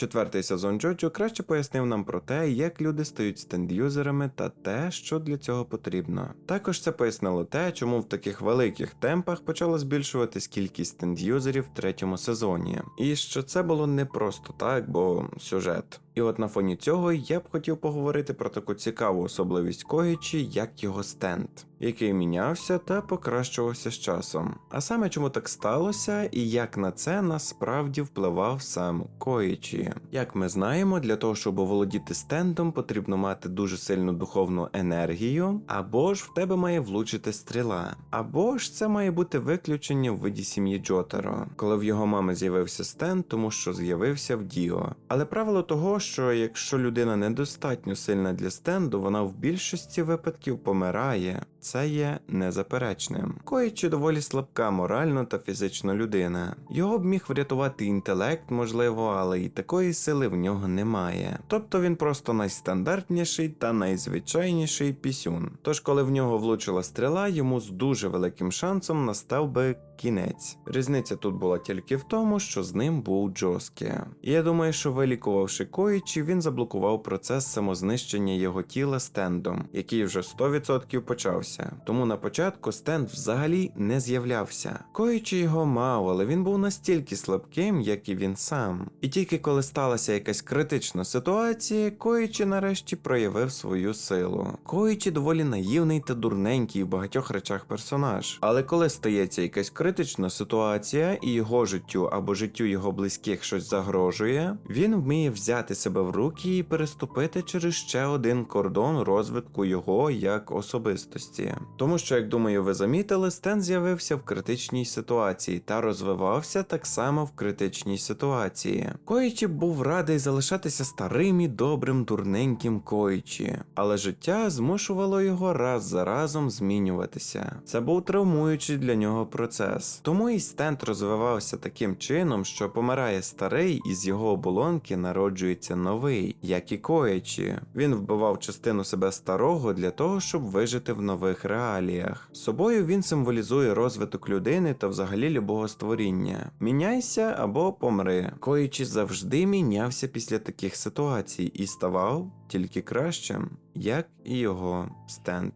Четвертий сезон Джоджо краще пояснив нам про те, як люди стають стендюзерами та те, що для цього потрібно. Також це пояснило те, чому в таких великих темпах почала збільшуватись кількість стендюзерів в третьому сезоні, і що це було не просто так, бо сюжет. І от на фоні цього я б хотів поговорити про таку цікаву особливість Коїчі, як його стенд, який мінявся та покращувався з часом. А саме чому так сталося, і як на це насправді впливав сам Коїчі. Як ми знаємо, для того, щоб оволодіти стендом, потрібно мати дуже сильну духовну енергію, або ж в тебе має влучити стріла, або ж це має бути виключення в виді сім'ї Джотеро, коли в його мами з'явився стенд, тому що з'явився в Діо. Але правило того, що якщо людина недостатньо сильна для стенду, вона в більшості випадків помирає. Це є незаперечним. Коїчі доволі слабка морально та фізично людина. Його б міг врятувати інтелект, можливо, але і такої сили в нього немає. Тобто він просто найстандартніший та найзвичайніший пісюн. Тож, коли в нього влучила стріла, йому з дуже великим шансом настав би кінець. Різниця тут була тільки в тому, що з ним був Джоскі. Я думаю, що вилікувавши Коїчі, він заблокував процес самознищення його тіла стендом, який вже 100% почався. Тому на початку стенд взагалі не з'являвся. Коїчі його мав, але він був настільки слабким, як і він сам. І тільки коли сталася якась критична ситуація, Коїчі нарешті проявив свою силу. Коїчі доволі наївний та дурненький в багатьох речах персонаж. Але коли стається якась критична ситуація і його життю або життю його близьких щось загрожує, він вміє взяти себе в руки і переступити через ще один кордон розвитку його як особистості. Тому що, як думаю, ви замітили, Стен з'явився в критичній ситуації та розвивався так само в критичній ситуації. Коїчі був радий залишатися старим і добрим дурненьким Коїчі, але життя змушувало його раз за разом змінюватися. Це був травмуючий для нього процес. Тому і стенд розвивався таким чином, що помирає старий, і з його оболонки народжується новий, як і Коїчі. Він вбивав частину себе старого для того, щоб вижити в нових реаліях. Собою він символізує розвиток людини та взагалі любого створіння. Міняйся або помри. Коїчі завжди мінявся після таких ситуацій і ставав тільки кращим, як і його стенд.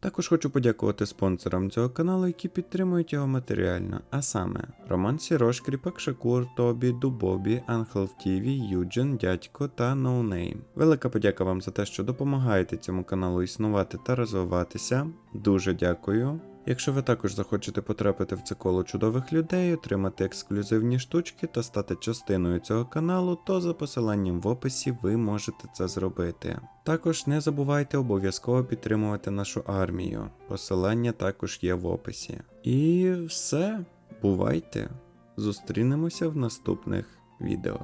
Також хочу подякувати спонсорам цього каналу, які підтримують його матеріально, а саме Роман Сірош, Кріпак Шакур, Тобі, Дубобі, Анхел ТВ, Юджин, Дядько та Ноунейм. Велика подяка вам за те, що допомагаєте цьому каналу існувати та розвиватися. Дуже дякую. Якщо ви також захочете потрапити в це коло чудових людей, отримати ексклюзивні штучки та стати частиною цього каналу, то за посиланням в описі ви можете це зробити. Також не забувайте обов'язково підтримувати нашу армію. Посилання також є в описі. І все, бувайте! Зустрінемося в наступних відео.